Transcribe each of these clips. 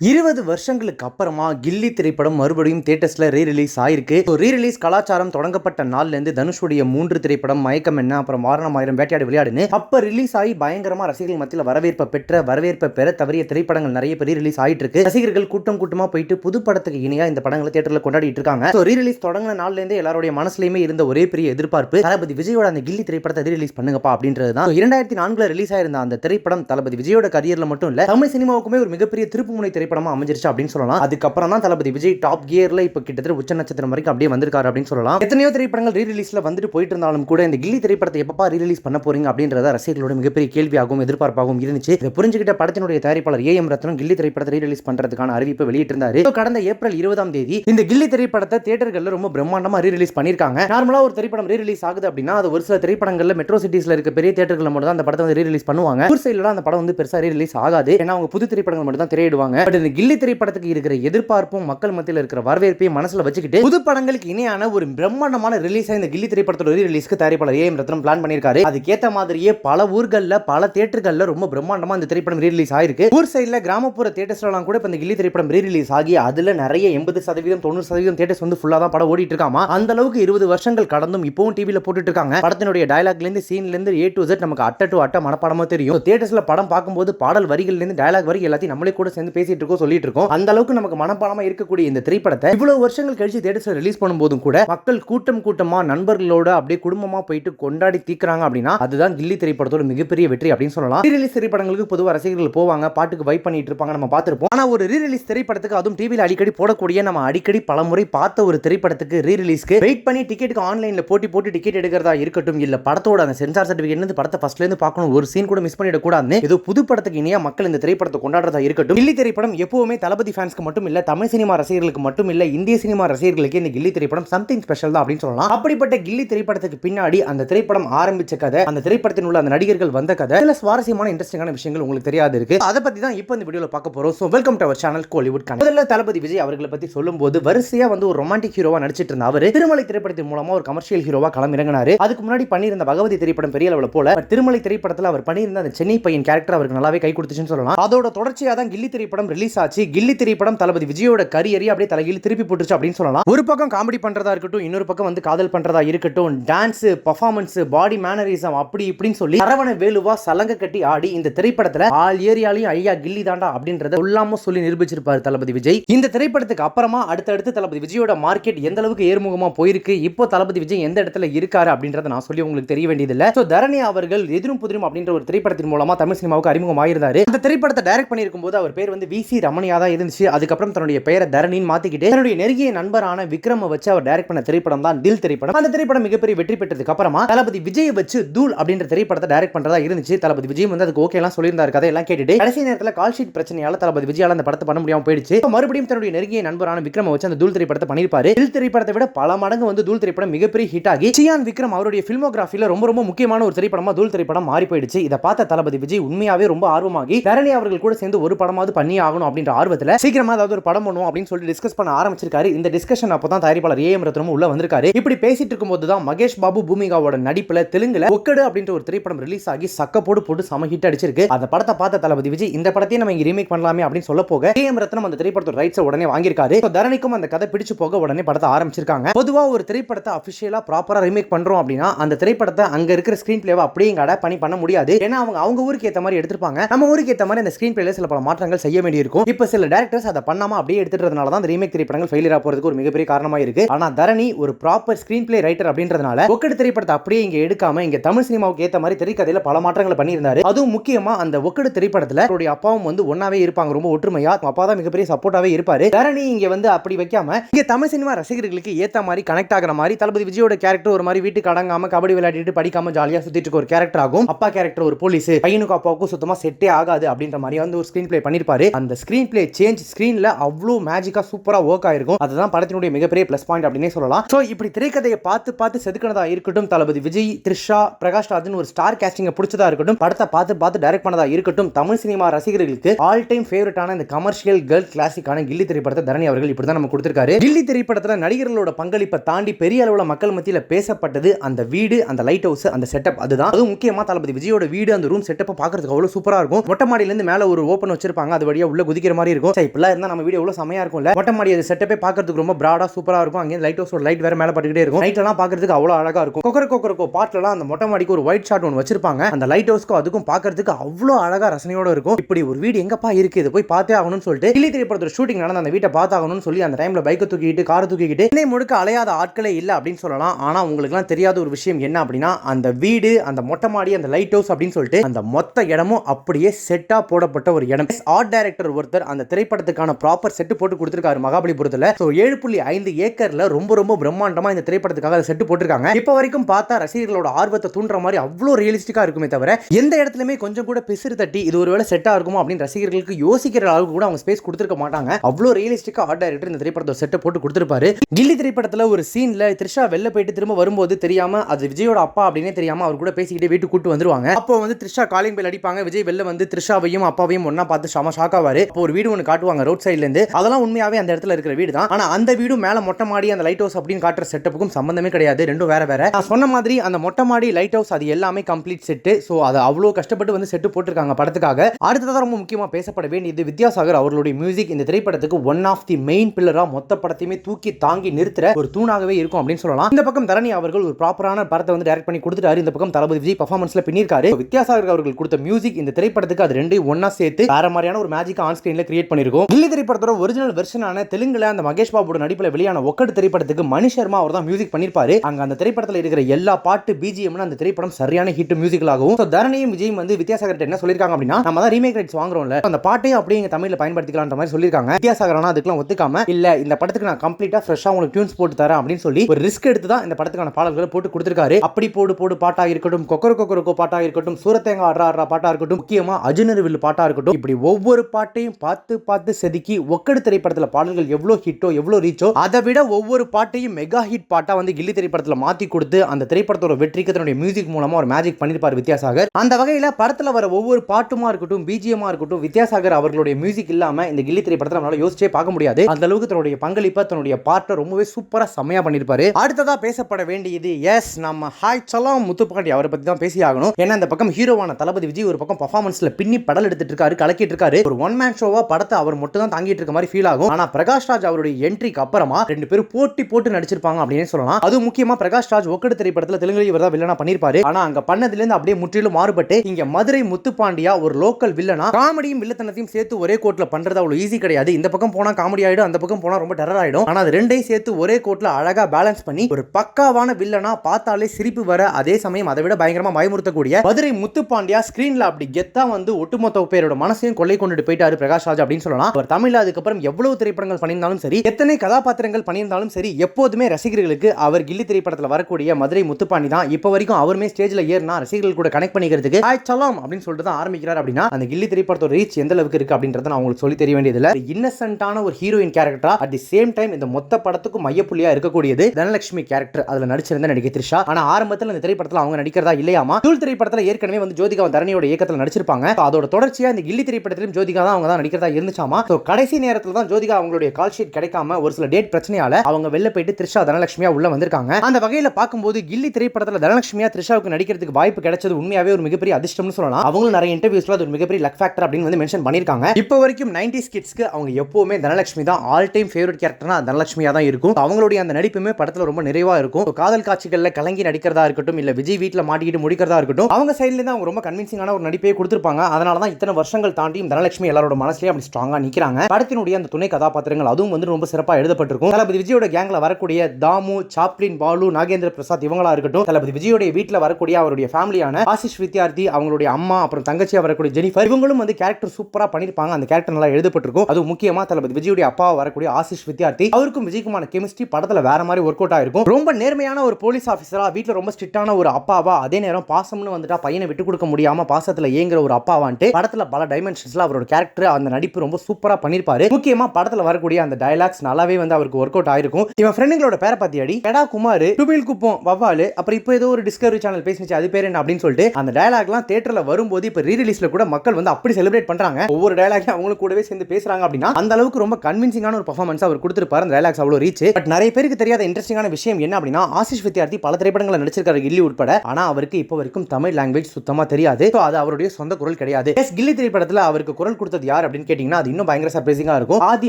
இருபது வருஷங்களுக்கு அப்புறமா கில்லி திரைப்படம் மறுபடியும் தியேட்டர்ஸ்ல ரீ ரிலீஸ் ஆயிருக்கு. ரீ ரிலீஸ் கலாச்சாரம் தொடங்கப்பட்ட நாள்ல இருந்து தனுஷுடைய மூன்று திரைப்படம் மயக்கம் என்ன அப்புறம் வாரணம் ஆயிரம் வேட்டையாடு விளையாடுன்னு அப்போ ரிலீஸ் ஆகி பயங்கரமாக ரசிகர்கள் மத்தியில் வரவேற்பை பெற்ற வரவேற்பை பெற தவறிய திரைப்படங்கள் நிறைய பேர் ரிலீஸ் ஆயிட்டு இருக்கு ரசிகர்கள் கூட்டம் கூட்டமாக போயிட்டு புது படத்துக்கு இணையாக இந்த படங்களை தேட்டரில் கொண்டாடிட்டு இருக்காங்க. ஸோ ரீ ரிலீஸ் தொடங்கின நாள்ல இருந்தே எல்லாருடைய மனசுலயுமே இருந்த ஒரே பெரிய எதிர்பார்ப்பு தளபதி விஜயோட அந்த கில்லி திரைப்படத்தை ரீ ரிலீஸ் பண்ணுங்கப்பா அப்படின்றது தான். இரண்டாயிரத்தி நான்குல ரிலீஸ் ஆயிருந்த அந்த திரைப்படம் தளபதி விஜயோட கரியரில் மட்டும் இல்ல தமிழ் சினிமாவுக்குமே ஒரு மிகப்பெரிய திருப்புமுனை திரைப்படமாக அமைஞ்சிருச்சு அப்படின்னு சொல்லலாம். அதுக்கப்புறம் தான் தளபதி விஜய் டாப் கியர்ல இப்ப கிட்டத்தட்ட உச்ச நட்சத்திரம் வரைக்கும் அப்படியே வந்திருக்காரு அப்படின்னு சொல்லலாம். எத்தனையோ திரைப்படங்கள் ரீ ரிலீஸ்ல வந்துட்டு போயிட்டு இருந்தாலும் கூட இந்த கில்லி திரைப்படத்தை எப்பப்பா ரீ ரிலீஸ் பண்ண போறீங்க அப்படின்றத ரசிகர்களோட மிகப்பெரிய கேள்வியாகவும் எதிர்பார்ப்பாகவும் இருந்துச்சு. இதை புரிஞ்சுக்கிட்ட படத்தினுடைய தயாரிப்பாளர் ஏ எம் ரத்னம் கில்லி திரைப்படத்தை ரீ ரிலீஸ் பண்றதுக்கான அறிவிப்பு வெளியிட்டிருந்தாரு. கடந்த ஏப்ரல் இருபதாம் தேதி இந்த கில்லி திரைப்படத்தை தியேட்டர்கள்ல ரொம்ப பிரம்மாண்டமா ரீ ரிலீஸ் பண்ணிருக்காங்க நார்மலா ஒரு திரைப்படம் ரீ ரிலீஸ் ஆகுது அப்படின்னா அது ஒரு சில திரைப்படங்கள்ல மெட்ரோ சிட்டிஸ்ல இருக்க பெரிய தியேட்டர்கள் மட்டும் தான் அந்த படத்தை வந்து ரீ ரிலீஸ் பண்ணுவாங்க. ஊர் சைடுல அந்த படம் வந்து பெருசா ரீ ரிலீஸ் ஆகாது. ஏன்னா அவங்க புது திரைப்படங்கள் மட்டும் தான் திரையிடுவாங்க. பட் இந்த கில்லி திரைப்படத்துக்கு இருக்கிற எதிர்பார்ப்பும் மக்கள் மத்தியில் இருக்கிற வரவேற்பையும் மனசுல வச்சுக்கிட்டு புது படங்களுக்கு இணையான ஒரு பிரம்மாண்டமான ரிலீஸ் இந்த கில்லி திரைப்படத்தோட ரிலீஸ்க்கு தயாரிப்பாளர் ஏஎம் ரத்னம் பிளான் பண்ணிருக்காரு அதுக்கேத்த மாதிரியே பல ஊர்களில் பல தேட்டர்களில் ரொம்ப பிரம்மாண்டமா இந்த திரைப்படம் ரீரிலீஸ் ஆயிருக்கு. ஊர் சைடில் கிராமப்புற தேட்டர்ஸ்லாம் கூட இப்போ இந்த கில்லி திரைப்படம் ரீரிலீஸ் ஆகி அதுல நிறைய எண்பது சதவீதம் தொண்ணூறு சதவீதம் தேட்டர்ஸ் வந்து ஃபுல்லா தான் படம் ஓடிட்டு இருக்காமா? அந்த அளவுக்கு இருபது வருஷங்கள் கடந்தும் இப்பவும் டிவியில் போட்டுட்டு இருக்காங்க. படத்தினுடைய டயலாக்ல இருந்து சீன்ல இருந்து ஏ டு ஜெட் நமக்கு அட்ட டு அட்ட மனப்பாடமா தெரியும். தேட்டர்ஸில் படம் பார்க்கும்போது பாடல் வரிகள்லேருந்து டயலாக் வரி எல்லாத்தையும் நம்மளே கூட சேர்ந்து பேசிட்டு இருக்கோம் சொல்லிட்டு இருக்கோம் அந்த அளவுக்கு நமக்கு மனப்பாடமா இருக்கக்கூடிய இந்த திரைப்படத்தை இவ்வளவு வருஷங்கள் கழிச்சு தியேட்டர்ஸ்ல ரிலீஸ் பண்ணும்போதும் கூட மக்கள் கூட்டம் கூட்டமா நண்பர்களோட அப்படியே குடும்பமா போயிட்டு கொண்டாடி தீக்குறாங்க அப்படின்னா அதுதான் கில்லி திரைப்படத்தோட மிகப்பெரிய வெற்றி அப்படின்னு சொல்லலாம். ரீ ரிலீஸ் திரைப்படங்களுக்கு பொதுவாக ரசிகர்கள் போவாங்க பாட்டுக்கு வைப் பண்ணிட்டு இருப்பாங்க நம்ம பார்த்துருப்போம். ஆனா ஒரு ரீ ரிலீஸ் திரைப்படத்துக்கு அதுவும் டிவியில் அடிக்கடி போடக்கூடிய நம்ம அடிக்கடி பலமுறை பார்த்த ஒரு திரைப்படத்துக்கு ரீ ரிலீஸ்க்கு வெயிட் பண்ணி டிக்கெட்டுக்கு ஆன்லைன்ல போட்டி போட்டு டிக்கெட் எடுக்கிறதா இருக்கட்டும் இல்ல படத்தோட அந்த சென்சார் சர்டிஃபிகேட் படத்தை ஃபர்ஸ்ட்ல இருந்து பார்க்கணும் ஒரு சீன் கூட மிஸ் பண்ணிடக்கூடாதுன்னு ஏதோ புது படத்துக்கு இனியா மக்கள் இந்த திரைப்படத்தை கொண்டாடுறதா இருக்கட்டும். கில்லி திரைப்படம் எப்பவுமே தளபதி ஃபேன்ஸ்க்கு மட்டும் இல்ல தமிழ் சினிமா ரசிகர்களுக்கு மட்டும் இல்லை இந்திய சினிமா ரசிகர்களுக்கு இந்த கில்லி திரைப்படம் சம்திங் ஸ்பெஷல் தான் அப்படின்னு சொல்லலாம். அப்படிப்பட்ட கில்லி திரைப்படத்துக்கு பின்னாடி அந்த திரைப்படம் ஆரம்பிச்ச கதை அந்த திரைப்படத்தில் உள்ள அந்த நடிகர்கள் வந்த கதை சில சுவாரஸ்யமான இன்ட்ரெஸ்டிங்கான விஷயங்கள் உங்களுக்கு தெரியாது இருக்கு. அதை பத்தி தான் இப்போ இந்த வீடியோவில் பார்க்க போறோம். So welcome to our channel Kollywood கனல் முதல்ல தளபதி விஜய் அவர்களை பத்தி சொல்லும்போது வரிசையா வந்து ஒரு ரொமான்டிக் ஹீரோவா நடிச்சிட்டு இருந்த அவர் திருமலை திரைப்படத்தின் மூலமா ஒரு கமர்ஷியல் ஹீரோவா களம் இறங்கினாரு அதுக்கு முன்னாடி பண்ணியிருந்த பகவதி திரைப்படம் பெரிய அளவில் போல திருமலை திரைப்படத்தில் அவர் பண்ணியிருந்த அந்த சென்னை பையன் கேரக்டர் அவருக்கு நல்லாவே கை கொடுத்துச்சுன்னு சொல்லலாம். அதோட தொடர்ச்சியாக தான் கில்லி திரைப்படம் ரிலீஸ் ரிலீஸ் ஆச்சு. கில்லி திரைப்படம் தளபதி விஜயோட கரியரை அப்படியே தலையில் திருப்பி போட்டுச்சு அப்படின்னு சொல்லலாம். ஒரு பக்கம் காமெடி பண்றதா இருக்கட்டும் இன்னொரு பக்கம் வந்து காதல் பண்றதா இருக்கட்டும் டான்ஸ் பர்ஃபார்மன்ஸ் பாடி மேனரிசம் அப்படி இப்படின்னு சொல்லி அரவண வேலுவா சலங்க கட்டி ஆடி இந்த திரைப்படத்துல ஆல் ஏரியாலையும் ஐயா கில்லி தாண்டா அப்படின்றத உள்ளாம சொல்லி நிரூபிச்சிருப்பாரு தளபதி விஜய். இந்த திரைப்படத்துக்கு அப்புறமா அடுத்தடுத்து தளபதி விஜயோட மார்க்கெட் எந்த அளவுக்கு ஏர்முகமா போயிருக்கு இப்போ தளபதி விஜய் எந்த இடத்துல இருக்காரு அப்படின்றத நான் சொல்லி உங்களுக்கு தெரிய வேண்டியதில்லை. ஸோ தரணி அவர்கள் எதிரும் புதிரும் அப்படின்ற ஒரு திரைப்படத்தின் மூலமா தமிழ் சினிமாவுக்கு அறிமுகமாயிருந்தாரு. அந்த திரைப்படத்தை டைரக்ட் பண்ணியிருக்கும் போது அவர் பேர் வந்து வி சி ரமணியா தான் இருந்துச்சு. அதுக்கப்புறம் தன்னுடைய பெயரை தரணின்னு மாற்றிக்கிட்டு தன்னுடைய நெருங்கிய நண்பரான விக்ரம வச்சு அவர் டைரக்ட் பண்ண திரைப்படம் தான் தில் திரைப்படம். அந்த திரைப்படம் மிகப்பெரிய வெற்றி பெற்றதுக்கு அப்புறமா தளபதி விஜய் வச்சு தூள் அப்படின்ற திரைப்படத்தை டைரக்ட் பண்றதா இருந்துச்சு. தளபதி விஜய் வந்து அதுக்கு ஓகே எல்லாம் சொல்லியிருந்தாரு. கதையெல்லாம் கேட்டுட்டு கடைசி நேரத்தில் கால் ஷீட் பிரச்சனையால தளபதி விஜயால அந்த படத்தை பண்ண முடியாமல் போயிடுச்சு. மறுபடியும் தன்னுடைய நெருங்கிய நண்பரான விக்ரம வச்சு அந்த தூள் திரைப்படத்தை பண்ணிருப்பாரு தில் திரைப்படத்தை விட பல மடங்கு வந்து தூள் திரைப்படம் மிகப்பெரிய ஹிட் ஆகி சியான் விக்ரம் அவருடைய பிலிமோகிராஃபில ரொம்ப ரொம்ப முக்கியமான ஒரு திரைப்படமா தூள் திரைப்படம் மாறி போயிடுச்சு. இதை பார்த்த தளபதி விஜய் உண்மையாவே ரொம்ப ஆர்வமாகி தரணி அவர்கள் கூட சேர்ந்து ஒரு படமாவது பண்ணி ஆகணும் அப்படின்ற ஆர்வத்தில் சீக்கிரமா ஏதாவது ஒரு படம் பண்ணுவோம் அப்படின்னு சொல்லி டிஸ்கஸ் பண்ண ஆரம்பிச்சிருக்காரு. இந்த டிஸ்கஷன் அப்போ தான் தயாரிப்பாளர் ஏஎம் ரத்னமும் உள்ள வந்திருக்காரு. இப்படி பேசிட்டு இருக்கும்போது தான் மகேஷ் பாபு பூமிகாவோட நடிப்புல தெலுங்குல ஒக்கடு அப்படின்ற ஒரு திரைப்படம் ரிலீஸ் ஆகி சக்கப்போடு போட்டு சம ஹிட் அடிச்சிருக்கு. அந்த படத்தை பார்த்த தளபதி விஜய் இந்த படத்தையும் நம்ம இங்க ரீமேக் பண்ணலாமே அப்படின்னு சொல்ல போக ஏஎம் ரத்னம் அந்த திரைப்படத்தோட ரைட்ஸ் உடனே வாங்கியிருக்காரு. தரணிக்கும் அந்த கதை பிடிச்சு போக உடனே படத்தை ஆரம்பிச்சிருக்காங்க. பொதுவா ஒரு திரைப்படத்தை அபிஷியலா ப்ராப்பரா ரீமேக் பண்றோம் அப்படின்னா அந்த திரைப்படத்தை அங்க இருக்கிற ஸ்கிரீன் பிளேவை அப்படியே இங்க அடாப்ட் பண்ணி பண்ண முடியாது. ஏன்னா அவங்க அவங்க ஊருக்கு ஏற்ற மாதிரி எடுத்திருப்பாங்க. நம்ம ஊருக்கு ஏற்ற மாதிரி அந்த ஸ்கிரீன் பிளேல சில பல மாற்றங்கள் செய்ய வேண்டியிருக்கும் இப்போ சில டேரக்டர்ஸ் அதை பண்ணாம அப்படியே எடுத்துட்டதுனால தான் அந்த ரீமேக் திரைப்படங்கள் ஃபெயிலியர் போறதுக்கு ஒரு மிகப்பெரிய காரணமா இருக்கு. ஆனா தரணி ஒரு ப்ராப்பர் ஸ்கிரீன் பிளே ரைட்டர் அப்படின்றதுனால ஒக்கடு திரைப்படத்தை அப்படியே இங்க எடுக்காம இங்க தமிழ் சினிமாவுக்கு ஏத்த மாதிரி திரைக்கதையில பல மாற்றங்களை பண்ணியிருந்தாரு. அதுவும் முக்கியமா அந்த ஒக்கடு திரைப்படத்துல அவருடைய அப்பாவும் வந்து ஒன்னாவே இருப்பாங்க ரொம்ப ஒற்றுமையா. அப்பா தான் மிகப்பெரிய சப்போர்ட்டாவே இருப்பாரு. தரணி இங்க வந்து அப்படி வைக்காம இங்க தமிழ் சினிமா ரசிகர்களுக்கு ஏத்த மாதிரி கனெக்ட் ஆகிற மாதிரி தளபதி விஜயோட கேரக்டர் ஒரு மாதிரி வீட்டுக்கு அடங்காம கபடி விளையாடிட்டு படிக்காம ஜாலியா சுத்திட்டு இருக்க ஒரு கேரக்டர் ஆகும். அப்பா கேரக்டர் ஒரு போலீஸ் பையனுக்கு அப்பாவுக்கும் சுத்தமா செட்டே ஆகாது அப்படின்ற மாதிரி வந்து ஒரு ஸ்கிரீன் பிளே பண்ணிருப்பாரு. அந்த ஸ்கிரீன் பிளே சேஞ்ச் ஸ்கிரீன்ல அவ்வளோ மேஜிக்காக சூப்பராக ஒர்க் ஆயிருக்கும். அதுதான் படத்தினுடைய மிகப்பெரிய ப்ளஸ் பாயிண்ட் அப்படின்னே சொல்லலாம். ஸோ இப்படி திரைக்கதையை பார்த்து பார்த்து செதுக்கினதாக இருக்கட்டும் தளபதி விஜய் த்ரிஷா பிரகாஷ் ராஜன் ஒரு ஸ்டார் கேஸ்டிங்கை பிடிச்சதா இருக்கட்டும் படத்தை பார்த்து பார்த்து டைரக்ட் பண்ணதாக இருக்கட்டும் தமிழ் சினிமா ரசிகர்களுக்கு ஆல் டைம் ஃபேவரட்டான இந்த கமர்ஷியல் கேர்ள் கிளாசிக்கான கில்லி திரைப்படத்தை தரணி அவர்கள் இப்படி தான் நம்ம கொடுத்திருக்காரு. கில்லி திரைப்படத்தில் நடிகர்களோட பங்களிப்பை தாண்டி பெரிய அளவில் மக்கள் மத்தியில் பேசப்பட்டது அந்த வீடு அந்த லைட் ஹவுஸ் அந்த செட்டப் அதுதான். அதுவும் முக்கியமாக தளபதி விஜயோட வீடு அந்த ரூம் செட்டப்பை பார்க்கறதுக்கு அவ்வளோ சூப்பராக இருக்கும். மொட்டை மாடியிலேருந்து மேலே ஒரு ஓப்பன் வச்சிருப்பாங்க அது வழியாக உள்ள குதிக்கிற மாதிரி இருக்கும். சரி இப்படிலாம் இருந்தா நம்ம வீடியோ எவ்வளவு செமையா இருக்கும்ல. மொட்டை மாடி அது செட்டப்பே பார்க்கறதுக்கு ரொம்ப பிராடா சூப்பரா இருக்கும். அங்கே லைட் ஹவுஸோட லைட் வேற மேல பட்டுக்கிட்டே இருக்கும். நைட்லாம் எல்லாம் பார்க்கறதுக்கு அவ்வளவு அழகா இருக்கும். கொக்கர கொக்கரக்கோ பாட்டுலாம் அந்த மொட்டை மாடிக்கு ஒரு ஒயிட் ஷாட் ஒன்று வச்சிருப்பாங்க. அந்த லைட் ஹவுஸ்க்கும் அதுக்கும் பார்க்கறதுக்கு அவ்வளோ அழகா ரசனையோட இருக்கும். இப்படி ஒரு வீடு எங்கப்பா இருக்கு? இது போய் பார்த்தே ஆகணும்னு சொல்லிட்டு கிளி திரைப்படத்தோட ஷூட்டிங் நடந்த அந்த வீட்டை பார்த்தாகணும்னு சொல்லி அந்த டைம்ல பைக்கை தூக்கிட்டு காரை தூக்கிக்கிட்டு சென்னை முழுக்க அலையாத ஆட்களே இல்லை அப்படின்னு சொல்லலாம். ஆனா உங்களுக்குலாம் தெரியாத ஒரு விஷயம் என்ன அப்படின்னா அந்த வீடு அந்த மொட்டை மாடி அந்த லைட் ஹவுஸ் அப்படின்னு சொல்லிட்டு அந்த மொத்த இடமும் அப்படியே செட்டா போடப்பட்ட ஒரு இடம். ஆர்ட் டைரக்டர் ஒருத்தர் அந்த திரைப்படத்துக்கான ப்ராப்பர் செட்டு போட்டு கொடுத்துருக்காரு மகாபலிபுரத்துல. ஸோ ஏழு புள்ளி ஐந்து ஏக்கர்ல ரொம்ப ரொம்ப பிரம்மாண்டமா இந்த திரைப்படத்துக்காக செட்டு போட்டிருக்காங்க. இப்போ வரைக்கும் பார்த்தா ரசிகர்களோட ஆர்வத்தை தூண்டுற மாதிரி அவ்வளோ ரியலிஸ்டிக்கா இருக்குமே தவிர எந்த இடத்துலயுமே கொஞ்சம் கூட பிசிறு தட்டி இது ஒருவேளை செட்டாக இருக்குமோ அப்படின்னு ரசிகர்களுக்கு யோசிக்கிற அளவுக்கு கூட அவங்க ஸ்பேஸ் கொடுத்துருக்க மாட்டாங்க. அவ்வளோ ரியலிஸ்டிக்கா ஆர்ட் டைரக்டர் இந்த திரைப்படத்தை செட்டை போட்டு கொடுத்துருப்பாரு. கில்லி திரைப்படத்துல ஒரு சீன்ல த்ரிஷா வெளில போயிட்டு திரும்ப வரும்போது தெரியாம அது விஜயோட அப்பா அப்படின்னே தெரியாம அவர் கூட பேசிக்கிட்டே வீட்டுக்கு கூட்டு வந்துருவாங்க. அப்போ வந்து த்ரிஷா காலிங் பெல் அடிப்பாங்க. விஜய் வெளில வந்து த்ரிஷாவையும் அப்பாவையும் ஒன்றா பார்த்து செம ஷாக் ஆவாரு. இப்போ ஒரு வீடு ஒன்று காட்டுவாங்க ரோட் சைட்லேருந்து அதெல்லாம் உண்மையாகவே அந்த இடத்துல இருக்கிற வீடு தான் ஆனால் அந்த வீடும் மேல மொட்டை மாடி அந்த லைட் ஹவுஸ் அப்படின்னு காட்டுற செட்டப்புக்கும் சம்மந்தமே கிடையாது. ரெண்டும் வேற வேற. நான் சொன்ன மாதிரி அந்த மொட்டை மாடி லைட் ஹவுஸ் அது எல்லாமே கம்ப்ளீட் செட்டு ஸோ அது அவ்வளோ கஷ்டப்பட்டு வந்து செட்டு போட்டிருக்காங்க படத்துக்காக. அடுத்ததாக ரொம்ப முக்கியமாக பேசப்பட வேண்டியது வித்யாசாகர் அவர்களுடைய மியூசிக் இந்த திரைப்படத்துக்கு ஒன் ஆஃப் தி மெயின் பில்லரா மொத்த படத்தையுமே தூக்கி தாங்கி நிறுத்துற ஒரு தூணாகவே இருக்கும் அப்படின்னு சொல்லலாம். இந்த பக்கம் தரணி அவர்கள் ஒரு ப்ராப்பரான படத்தை வந்து டைரக்ட் பண்ணி கொடுத்துட்டாரு. இந்த பக்கம் தளபதி விஜய் பர்ஃபார்மன்ஸ்ல பண்ணியிருக்காரு வித்யாசாகர் அவர்கள் கொடுத்த மியூசிக் இந்த திரைப்படத்துக்கு அது ரெண்டையும் ஒன்னா சேர்த்து வேற மாதிரியான ஒரு மேஜிக் ஆன் ஸ்கிரீன்ல கிரியேட் பண்ணிருக்கும். கில்லி திரைப்படத்தோட ஒரிஜினல் வெர்ஷனான தெலுங்குல அந்த மகேஷ் பாபுட நடிப்புல வெளியான ஒக்கடு திரைப்படத்துக்கு மணி சர்மா அவர் தான் மியூசிக் பண்ணிருப்பாரு. அங்க அந்த திரைப்படத்துல இருக்கிற எல்லா பாட்டு பிஜிஎம் அந்த திரைப்படம் சரியான ஹிட் மியூசிக்கலாகவும் ஸோ தரணியும் விஜயும் வந்து வித்யாசாகர் என்ன சொல்லிருக்காங்க அப்படின்னா நம்ம தான் ரீமேக் ரைட்ஸ் வாங்குறோம்ல அந்த பாட்டையும் அப்படியே இங்க தமிழ்ல பயன்படுத்திக்கலாம்ன்ற மாதிரி சொல்லிருக்காங்க. வித்யாசாகர் அதுக்கெல்லாம் ஒத்துக்காம இல்ல இந்த படத்துக்கு நான் கம்ப்ளீட்டா ஃப்ரெஷ்ஷா உங்களுக்கு டியூன்ஸ் போட்டு தரேன் அப்படின்னு சொல்லி ஒரு ரிஸ்க் எடுத்து தான் இந்த படத்துக்கான பாடல்களை போட்டு கொடுத்துருக்காரு. அப்படி போடு போடு பாட்டா இருக்கட்டும் கொக்கர கொக்கரக்கோ பாட்டா இருக்கட்டும் சூரத்தேங்க ஆடுற ஆடுற பாட்டா இருக்கட்டும் முக்கியமா அஜுனர் வில் பாட்டா இருக்கட்டும் இப்படி ஒவ்வொரு பாட்டையும் பார்த்து பார்த்து செதுக்கி ஒக்கடு திரைப்படத்தில் பாடல்கள் எவ்வளவு ஹிட்டோ எவ்வளவு ரீச்சோ அதை விட ஒவ்வொரு பாட்டையும் மெகா ஹிட் பாட்டாக வந்து கில்லி திரைப்படத்தில் மாற்றி கொடுத்து அந்த திரைப்படத்தோட வெற்றிக்கு தன்னுடைய மியூசிக் மூலமாக ஒரு மேஜிக் பண்ணியிருப்பார் வித்யாசாகர். அந்த வகையில் படத்தில் வர ஒவ்வொரு பாட்டுமா இருக்கட்டும் பிஜிஎமாக இருக்கட்டும் வித்யாசாகர் அவர்களுடைய மியூசிக் இல்லாமல் இந்த கில்லி திரைப்படத்தில் நம்மளால யோசிச்சே பார்க்க முடியாது. அந்த அளவுக்கு தன்னுடைய பங்களிப்பை தன்னுடைய பாட்டை ரொம்பவே சூப்பராக செம்மையாக பண்ணியிருப்பாரு. அடுத்ததாக பேசப்பட வேண்டியது எஸ் நம்ம ஹாய் சலாம் முத்துப்பாண்டி அவரை பற்றி தான் பேசி ஆகணும். ஏன்னா இந்த பக்கம் ஹீரோவான தளபதி விஜய் ஒரு பக்கம் பர்ஃபார்மன்ஸில் பின்னி படல் எடுத்துட்டு இருக்காரு கலக்கிட்டு இருக்காரு. ஒரு ஒன் மேன் ஷோவா படத்தை அவர் மட்டும் தான் தாங்கிட்டு இருக்க மாதிரி ஃபீல் ஆகும். ஆனா பிரகாஷ் ராஜ் அவருடைய என்ட்ரிக்கு அப்புறமா ரெண்டு பேரும் போட்டி போட்டு நடிச்சிருப்பாங்க அப்படின்னு சொல்லலாம். அது முக்கியமா பிரகாஷ் ராஜ் ஒக்கடு திரைப்படத்துல தெலுங்குல இவர் தான் வில்லனா பண்ணிருப்பாரு. ஆனா அங்க பண்ணதுல இருந்து அப்படியே முற்றிலும் மாறுபட்டு இங்க மதுரை முத்துப்பாண்டியா ஒரு லோக்கல் வில்லனா காமெடியும் வில்லத்தனத்தையும் சேர்த்து ஒரே கோட்ல பண்றது அவ்வளவு ஈஸி கிடையாது. இந்த பக்கம் போனா காமெடி ஆயிடும் அந்த பக்கம் போனா ரொம்ப டெரர் ஆயிடும். ஆனா அது ரெண்டையும் சேர்த்து ஒரே கோட்ல அழகா பேலன்ஸ் பண்ணி ஒரு பக்காவான வில்லனா பார்த்தாலே சிரிப்பு வர அதே சமயம் அதை விட பயங்கரமா பயமுறுத்தக்கூடிய மதுரை முத்துப்பாண்டியா ஸ்கிரீன்ல அப்படி கெத்தா வந்து ஒட்டுமொத்த பேரோட மனசையும் கொள்ளை கொண்டுட்டு போயிட்டாரு பிரகாஷ் ராஜ் அப்படின்னு சொல்லலாம். அவர் தமிழ்ல அதுக்கப்புறம் எவ்வளவு திரைப்படங்கள் பண்ணியிருந்தாலும் சரி எத்தனை கதாபாத்திரங்கள் பண்ணியிருந்தாலும் சரி எப்போதுமே ரசிகர்களுக்கு அவர் கில்லி திரைப்படத்தில் வரக்கூடிய மதுரை முத்துப்பாண்டி தான். இப்போ வரைக்கும் அவருமே ஸ்டேஜ்ல ஏறினா ரசிகர்கள் கூட கனெக்ட் பண்ணிக்கிறதுக்கு ஹாய் சலாம் அப்படின்னு சொல்லிட்டு தான் ஆரம்பிக்கிறார் அப்படின்னா அந்த கில்லி திரைப்படத்தோட ரீச் எந்த அளவுக்கு இருக்கு அப்படின்றத நான் உங்களுக்கு சொல்லி தெரிய வேண்டியதில்லை இன்னசென்ட்டான ஒரு ஹீரோயின் கேரக்டரா அட் தி சேம் டைம் இந்த மொத்த படத்துக்கும் மையப்புள்ளியா இருக்கக்கூடியது தனலட்சுமி கேரக்டர் அதுல நடிச்சிருந்த நடிகை த்ரிஷா. ஆனா ஆரம்பத்தில் இந்த திரைப்படத்தில் அவங்க நடிக்கிறதா இல்லையாமா? தூள் திரைப்படத்தில் ஏற்கனவே வந்து ஜோதிகா தரணியோட இயக்கத்தில் நடிச்சிருப்பாங்க. அதோட தொடர்ச்சியா இந்த கில்லி திரைப்படத்திலும் ஜோதிகா தான் அவங்க தான் நடிக்கிறதா இருந்துச்சாமா? ஸோ கடைசி நேரத்தில் தான் ஜோதிகா அவங்களுடைய கால் ஷீட் கிடைக்காம ஒரு சில டேட் பிரச்சனையால அவங்க வெளில போயிட்டு த்ரிஷா தனலட்சுமியா உள்ள வந்திருக்காங்க. அந்த வகையில் பார்க்கும்போது கில்லி திரைப்படத்தில் தனலட்சுமியா த்ரிஷாவுக்கு நடிக்கிறதுக்கு வாய்ப்பு கிடைச்சது உண்மையாவே ஒரு மிகப்பெரிய அதிர்ஷ்டம்னு சொல்லலாம். அவங்களும் நிறைய இன்டர்வியூஸ்ல அது ஒரு மிகப்பெரிய லக் ஃபேக்டர் அப்படின்னு வந்து மென்ஷன் பண்ணிருக்காங்க இப்போ வரைக்கும் நைன்டி கிட்ஸ்க்கு அவங்க எப்பவுமே தனலட்சுமி தான் ஆல் டைம் ஃபேவரட் கேரக்டர்னா தனலட்சுமியா தான் இருக்கும். அவங்களுடைய அந்த நடிப்புமே படத்துல ரொம்ப நிறைவா இருக்கும். காதல் காட்சிகளில் கலங்கி நடிக்கிறதா இருக்கட்டும் இல்ல விஜய் வீட்டில் மாட்டிக்கிட்டு முடிக்கிறதா இருக்கட்டும் அவங்க சைட்லேருந்து அவங்க ரொம்ப கன்வின்சிங்கான ஒரு நடிப்பே கொடுத்துருப்பாங்க. அதனால தான் இத்தனை வருஷங்கள் தாண்டியும் தனலட்சுமி எல்லாரோட மனசுலயே அப்படி ஸ்ட்ராங்கா நிக்கிறாங்க. படத்தினுடைய அந்த துணை கதாபாத்திரங்கள் அதுவும் வந்து ரொம்ப சிறப்பா எழுதப்பட்டிருக்கும். தளபதி விஜயோட கேங்ல வரக்கூடிய தாமு சாப்ளின் பாலு நாகேந்திர பிரசாத் இவங்களா இருக்கட்டும் தளபதி விஜயோட வீட்டில் வரக்கூடிய அவருடைய ஃபேமிலியான ஆசிஷ் வித்யார்த்தி அவங்களுடைய அம்மா அப்புறம் தங்கச்சியா வரக்கூடிய ஜெனிஃபர் இவங்களும் வந்து கேரக்டர் சூப்பரா பண்ணிருப்பாங்க அந்த கேரக்டர் நல்லா எழுதப்பட்டிருக்கும். அது முக்கியமா தளபதி விஜயுடைய அப்பா வரக்கூடிய ஆசிஷ் வித்யார்த்தி அவருக்கும் விஜய்க்குமான கெமிஸ்ட்ரி படத்துல வேற மாதிரி ஒர்க் அவுட் ஆயிருக்கும். ரொம்ப நேர்மையான ஒரு போலீஸ் ஆஃபீஸரா வீட்டில் ரொம்ப ஸ்ட்ரிக்டான ஒரு அப்பாவா அதே நேரம் பாசம்னு வந்துட்டா பையனை விட்டு கொடுக்க முடியாம பாசத்துல ஏங்குற ஒரு அப்பாவான்ட்டு படத்துல பல டைமென்ஷன்ஸ்ல அவரோட கேரக்டர் அந்த நடிப்பு ரொம்ப சூப்பரா பண்ணிருப்பாரு. முக்கியமா படத்துல வரக்கூடிய அந்த டயலாக்ஸ் நல்லாவே வந்து அவருக்கு ஒர்க் அவுட் ஆயிருக்கும். இவன் ஃப்ரெண்டுங்களோட பேரை பத்தி அடி கடா குமார் டுபில் குப்பம் வவ்வாலு அப்புறம் இப்போ ஏதோ ஒரு டிஸ்கவரி சேனல் பேசிச்சு அது பேர் என்ன அப்படின்னு சொல்லிட்டு அந்த டயலாக்லாம் தேட்டரில் வரும்போது இப்போ ரீ ரிலீஸ்ல கூட மக்கள் வந்து அப்படி செலிப்ரேட் பண்றாங்க. ஒவ்வொரு டயலாக்கையும் அவங்களும் கூடவே சேர்ந்து பேசுறாங்க அப்படின்னா அந்த அளவுக்கு ரொம்ப கன்வின்சிங்கான ஒரு பர்ஃபார்மன்ஸ் அவர் கொடுத்திருப்பாரு. அந்த டயலாக்ஸ் அவ்வளோ ரீச் பட் நிறைய பேருக்கு தெரியாத இன்ட்ரெஸ்டிங்கான விஷயம் என்ன அப்படின்னா ஆசிஷ் வித்யார்த்தி பல திரைப்படங்களை நடிச்சிருக்காரு கில்லி உட்பட. ஆனா அவருக்கு இப்போ வரைக்கும் தமிழ் லாங்குவேஜ் சுத்தமா தெரியாது. ஸோ அது அவருடைய சொந்த குரல் கிடையாது. எஸ் கில்லி திரைப்படத்துல அவருக்கு குரல் கொடுத்தது யார் அப்படின்னு கேட்டீங்கன்னா அது இன்னும் பயங்கர சர்ப்ரைசிங்கா இருக்கும். ஆதி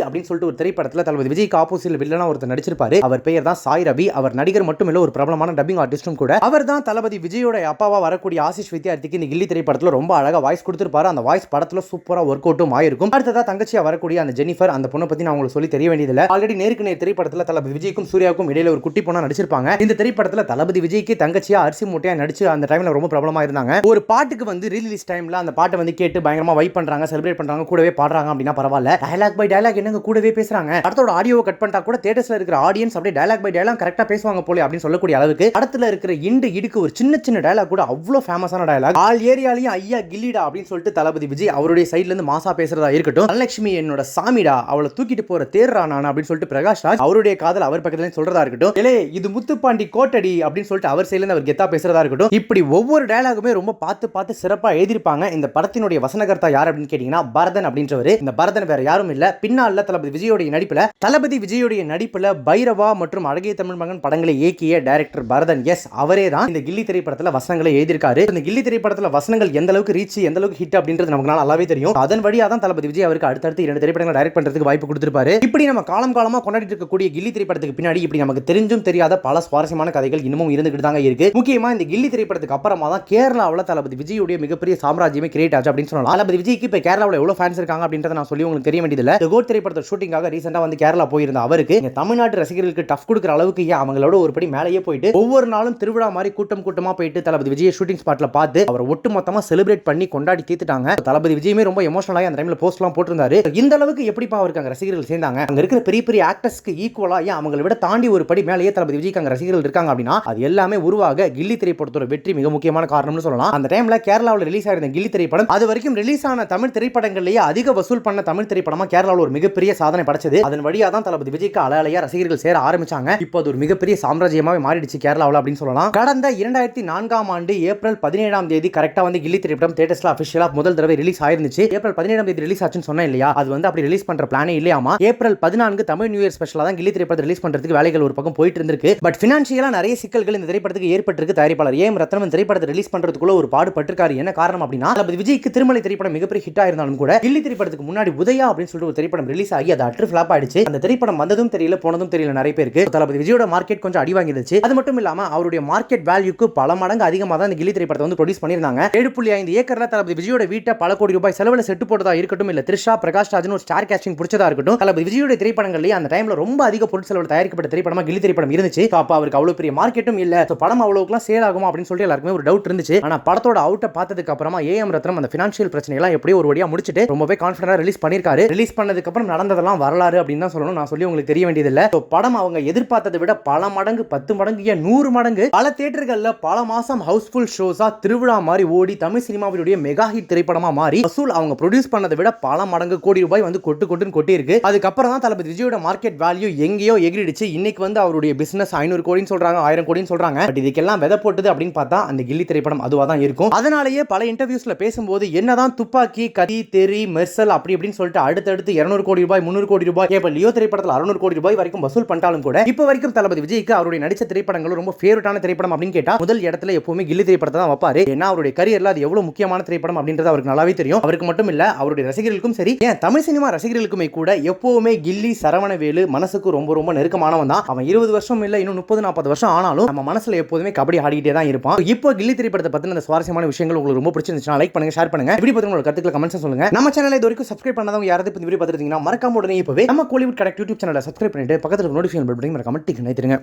அப்படின்னு சொல்லிட்டு ஒரு திரைப்படத்துல தளபதி விஜய்க்கு ஆப்போசிட்ல வில்லனா ஒருத்தர் நடிச்சிருப்பாரு. அவர் பெயர் தான் சாய் ரவி. அவர் நடிகர் மட்டும் இல்லை ஒரு பிரபலமான டப்பிங் ஆர்டிஸ்டும் கூட. அவர் தான் தளபதி விஜயோட அப்பாவா வரக்கூடிய ஆசிஷ் வித்யார்த்திக்கு இந்த கில்லி திரைப்படத்துல ரொம்ப அழகா வாய்ஸ் கொடுத்துருப்பாரு. அந்த வாய்ஸ் படத்தில் சூப்பராக ஒர்க் அவுட்டும் ஆயிருக்கும். அடுத்ததா தங்கச்சியா வரக்கூடிய அந்த ஜெனிஃபர் அந்த பொண்ணை பத்தி நான் உங்களுக்கு சொல்லி தெரிய வேண்டியதில்லை. ஆல்ரெடி நேருக்கு நேர் திரைப்படத்துல தளபதி விஜய்க்கும் சூர்யாவுக்கும் இடையில ஒரு குட்டி பொண்ணா நடிச்சிருப்பாங்க. இந்த திரைப்படத்தில் தளபதி விஜய்க்கு தங்கச்சியா அரிசி மூட்டையா நடிச்சு அந்த டைம்ல ரொம்ப பிரபலமா இருந்தாங்க. ஒரு பாட்டுக்கு வந்து ரிலீஸ் டைம்ல அந்த பாட்டை வந்து கேட்டு பயங்கரமா வைப் பண்றாங்க செலிப்ரேட் பண்றாங்க கூடவே பாடுறாங்க அப்படின்னா பரவாயில்ல. டயலாக் பை டயலாக் என்னங்க கூடவே பேசுறாங்க? படத்தோட ஆடியோ கட் பண்ணிட்டா கூட தேட்டர்ஸ்ல இருக்கிற ஆடியன்ஸ் அப்படியே டயலாக் பை டயலாக் கரெக்டா பேசுவாங்க போல அப்படின்னு சொல்லக்கூடிய அளவுக்கு படத்துல இருக்கிற இண்டு இடுக்கு ஒரு சின்ன சின்ன டயலாக் கூட அவ்வளவு ஃபேமஸான டயலாக் ஆல் ஏரியாலையும் ஐயா கில்லிடா அப்படின்னு சொல்லிட்டு தளபதி விஜய் அவருடைய சைடுல இருந்து மாசா பேசுறதா இருக்கட்டும். தனலட்சுமி என்னோட சாமிடா அவளை தூக்கிட்டு போற தேர்றா நான் அப்படின்னு சொல்லிட்டு பிரகாஷ் ராஜ் அவருடைய காதல் அவர் பக்கத்துல சொல்றதா இருக்கட்டும். ஏலே இது முத்துப்பாண்டி கோட்டடி அப்படின்னு சொல்லிட்டு அவர் சைடுல இருந்து அவர் கெத்தா பேசுறதா இருக்கட்டும். இப்படி ஒவ்வொரு டயலாகுமே ரொம்ப பார்த்து பார்த்து சிறப்பா எழுதியிருப்பாங்க. இந்த படத்தினுடைய வசனகர்த்தா யார் அப்படின்னு கேட்டீங்கன்னா பரதன் அப்படின்றவர் இந்த பரதன் வேற யாரும் இல்ல. பின்னால தளபதி விஜயோடைய நடிப்புல தளபதி விஜயோடைய நடிப்புல பைரவா மற்றும் அழகிய தமிழ் மகன் படங்களை இயக்கிய டைரக்டர் பரதன் எஸ் அவரே தான் இந்த கில்லி திரைப்படத்துல வசனங்களை எழுதியிருக்காரு. இந்த கில்லி திரைப்படத்துல வசனங்கள் எந்த அளவுக்கு ரீச் எந்த அளவுக்கு ஹிட் அப்படின்றது நமக்கு நல்லாவே தெரியும். அதன் வழியா தான் தளபதி விஜய் அவருக்கு அடுத்தடுத்து இரண்டு திரைப்படங்களை டைரக்ட் பண்றதுக்கு வாய்ப்பு கொடுத்திருப்பாரு. இப்படி நம்ம காலம் காலமா கொண்டாடிட்டு இருக்கக்கூடிய கில்லி திரைப்படத்துக்கு பின்னாடி இப்படி நமக்கு தெரிஞ்சும் தெரியாத பல சுவாரஸ்யமான கதைகள் இன்னமும் இருந்துகிட்டு தாங்க இருக்கு. முக்கியமா இந்த கில்லி திரைப்படத்துக்கு அப்புறமா தான் கேரளாவில் தளபதி விஜயுடைய மிகப்பெரிய சாம்ராஜ்யமே கிரியேட் ஆச்சு அப்படின்னு சொல்லலாம். தளபதி விஜய்க்கு இப்போ கேரளாவில் எவ்வளவு ஃபேன்ஸ் இருக்காங்க அப்படின்றத நான் சொல்லி உங்களுக்கு தெரிய வேண்டியதில்லை. இந்த கோட் திரைப்படத்தை ஷூட்டிங்காக ரீசெண்டாக வந்து கேரளா போயிருந்த அவருக்கு தமிழ்நாட்டு ரசிகர்களுக்கு டஃப் கொடுக்குற அளவுக்கு ஏன் அவங்களோட ஒரு படி மேலேயே போயிட்டு ஒவ்வொரு நாளும் திருவிழா மாதிரி கூட்டம் கூட்டமாக போயிட்டு தளபதி விஜய் ஷூட்டிங் ஸ்பாட்டில் பார்த்து அவர் ஒட்டு மொத்தமாக செலிப்ரேட் பண்ணி கொண்டாடி தீர்த்துட்டாங்க. தளபதி விஜயமே ரொம்ப எமோஷனலாக அந்த டைமில் போஸ்ட்லாம் போட்டிருந்தாரு. இந்த அளவுக்கு எப்படிப்பா அவருக்கு அங்கே ரசிகர்கள் சேர்ந்தாங்க? அங்கே இருக்கிற பெரிய பெரிய ஆக்டர்ஸ்க்கு ஈக்குவலாக ஏன் அவங்களை விட தாண்டி ஒரு படி மேலேயே தளபதி விஜய்க்கு அங்கே ரசிகர்கள் இருக்காங்க அப்படின்னா அது எல்லாமே உருவாக கில்லி திரைப்படத்தோட வெற்றி மிக முக்கியமான காரணம்னு சொல்லலாம். அந்த டைம்ல கேரளாவில் ரிலீஸ் ஆயிருந்த கில்லி திரைப்படம் அது வரைக்கும் ரிலீஸ் ஆன தமிழ் திரைப்படங்கள்லயே அதிக வசூல் பண்ண தமிழ் திரைப்படமா கேரளாவில் ஒரு மிகப்பெரிய சாதனை படைச்சது. அதன் வழியா தான் தளபதி விஜய்க்கு அலையா ரசிகர்கள் சேர ஆரம்பிச்சாங்க. இப்போ அது ஒரு மிகப்பெரிய சாம்ராஜ்யமாவே மாறிடுச்சு கேரளாவில் அப்படின்னு சொல்லலாம். கடந்த இரண்டாயிரத்தி நான்காம் ஆண்டு ஏப்ரல் பதினேழாம் தேதி கரெக்டா வந்து கில்லி திரைப்படம் தேட்டர்ஸ்ல அபிஷியலா முதல் தடவை ரிலீஸ் ஆயிருந்துச்சு. ஏப்ரல் பதினேழாம் தேதி ரிலீஸ் ஆச்சுன்னு சொன்னேன் இல்லையா? அது வந்து அப்படி ரிலீஸ் பண்ற பிளானே இல்லையாமா? ஏப்ரல் பதினான்கு தமிழ் நியூ இயர் ஸ்பெஷலா தான் கில்லி திரைப்படத்தை ரிலீஸ் பண்றதுக்கு வேலைகள் ஒரு பக்கம் போயிட்டு இருந்திருக்கு. பட் பினான்சியலா நிறைய சிக்கல்கள் இந்த திரைப்படத்துக்கு ஏற்பட்டிருக்கு தயாரிப்பாளர். ஏம் ரத்னம் திரைப்படத்தை ரிலீஸ் பண்றதுக்குள்ள ஒரு பாடுபட்டிருக்காரு. என்ன காரணம் அப்படின்னா தளபதி விஜய்க்கு திருமலை திரைப்படம் மிகப்பெரிய ஹிட் இருந்தாலும் கூட கில்லி திரைப்படத்துக்கு முன்னாடி உதயா அப்படின்னு சொல்லிட்டு ஒரு திரைப்படம் ரிலீஸ் ஆகி அது அற்று ஃபிளாப் ஆயிடுச்சு. அந்த திரைப்படம் வந்ததும் தெரியல போனதும் தெரியல நிறைய பேருக்கு. தளபதி விஜயோட மார்க்கெட் கொஞ்சம் அடி வாங்கிடுச்சு அது மட்டும் இல்லாம அவருடைய மார்க்கெட் வேல்யூக்கு பல மடங்கு அதிகமாக தான் இந்த கில்லி திரைப்படத்தை வந்து ப்ரொடியூஸ் பண்ணியிருந்தாங்க. ஏழு புள்ளி ஐந்து ஏக்கர்ல தளபதி விஜயோட வீட்டை பல கோடி ரூபாய் செலவுல செட்டு போட்டதா இருக்கட்டும் இல்ல த்ரிஷா பிரகாஷ் ராஜன் ஒரு ஸ்டார் கேஸ்டிங் பிடிச்சதா இருக்கட்டும் தளபதி விஜயோட திரைப்படங்கள்லயே அந்த டைம்ல ரொம்ப அதிக பொருட்செலவு தயாரிக்கப்பட்ட திரைப்படமா கில்லி திரைப்படம் இருந்துச்சு. So, அப்ப அவருக்கு அவ்வளவு பெரிய மார்க்கெட்டும் இல்ல. படம் அவ்வளவுக்குலாம் சேல் ஆகுமா அப்படின்னு சொல்லிட்டு எல்லாருக்குமே ஒரு டவுட் இருந்துச்சு. ஆனா படத்தோட அவுட்டை பார்த்ததுக்கு அப்புறமா ஏஎம் ரத்னம் அந்த பினான்சியல் பிரச்சனைலாம் எப்படியோ ஒரு வழியா முடிச்சுட்டு ரொம்பவே கான்ஃபிடண்டா ரிலீஸ் பண்ணியிருக்காரு. ரிலீஸ் பண்ணதுக்கு அப்புறம் நடந்ததெல்லாம் வரலாறு அப்படின்னு தான் சொல்லணும். நான் சொல்லி உங்களுக்கு தெரிய வேண்டியதில்லை. ஸோ படம் அவங்க எதிர்பார்த்ததை விட பல மடங்கு பத்து மடங்கு ஏன் நூறு மடங்கு பல தேட்டர்களில் பல மாசம் ஹவுஸ்ஃபுல் ஷோஸாக திருவிழா மாதிரி ஓடி தமிழ் சினிமாவினுடைய மெகா ஹிட் திரைப்படமாக மாறி வசூல் அவங்க ப்ரொடியூஸ் பண்ணதை விட பல மடங்கு கோடி ரூபாய் வந்து கொட்டு கொட்டுன்னு கொட்டியிருக்கு. அதுக்கப்புறம் தான் தளபதி விஜயோட மார்க்கெட் வேல்யூ எங்கேயோ எகிரிடுச்சு. இன்னைக்கு வந்து அவருடைய பிசினஸ் ஐநூறு கோடின்னு சொல்றாங்க ஆயிரம் கோடின்னு சொல்றாங்க. பட் இதுக்கெல்லாம் விதை போட்டது அப்படின்னு பார்த்தா அந்த கில்லி திரைப்படம் அதுவாக தான் இருக்கும். அதனாலேயே பல இன்டர்வியூஸ்ல பேசும்போது என்னதான் துப்பாக்கி கதி தெரி மெர்சல் அப்படி இப்படின்னு சொல்லிட்டு அடுத்தடுத்து இருநூறு கோடி ரூபாய் முந்நூறு கோடி ரூபாய் இப்போ லியோ திரைப்படத்தில் அறுநூறு கோடி ரூபாய் வரைக்கும் வசூல் பண்ணிட்டாலும் கூட இப்போ வரைக்கும் தளபதி விஜய்க்கு அவருடைய நடிச்ச திரைப்படங்களும் ரொம்ப ஃபேவரட்டான திரைப்படம் அப்படின்னு கேட்டால் முதல் இடத்துல எப்பவுமே கில்லி திரைப்படத்தை தான் வைப்பாரு. ஏன்னா அவருடைய கரியரில் அது எவ்வளவு முக்கியமான திரைப்படம் அப்படின்றது அவருக்கு நல்லாவே தெரியும். அவருக்கு மட்டும் இல்ல அவருடைய ரசிகர்களுக்கும் சரி ஏன் தமிழ் சினிமா ரசிகர்களுக்குமே கூட எப்பவுமே கில்லி சரவணவேலு மனசுக்கு ரொம்ப ரொம்ப நெருக்கமானவன் தான். அவன் இருபது வருஷம் இல்லை இன்னும் முப்பது நாற்பது வருஷம் ஆனாலும் நம்ம மனசுல எப்போதுமே கபடி ஆடிக்கிட்டே தான் இருப்பான். இப்போ கில்லி திரைப்படத்தை பத்தின அந்த சுவாரஸ்யமான விஷயங்கள் உங்களுக்கு ரொம்ப பிடிச்சிருந்துச்சுன்னா லைக் பண்ணுங்க ஷேர் பண்ணுங்க. இப்படி பத்தி உங்களுக்கு கருத்துக்களை கமெண்ட்ஸ் சொல்லுங்க. நம்ம சேனலை இது வரைக்கும் சப்ஸ்கிரைப் பண்ணாதவங்க யாராவது இப்போ இந்த வீடியோ பார்த்துருந்தீங்கன்னா மறக்காம உடனே இப்பவே நம்ம கோலிவுட் கனெக்ட் யூடியூப் சேனலை சப்ஸ்கிரைப் பண்ணிட்டு பக்கத்துல நோட்டிஃபிகேஷன் பெல் பட்டன் மறக்காம டிக் நினைத்துருங்க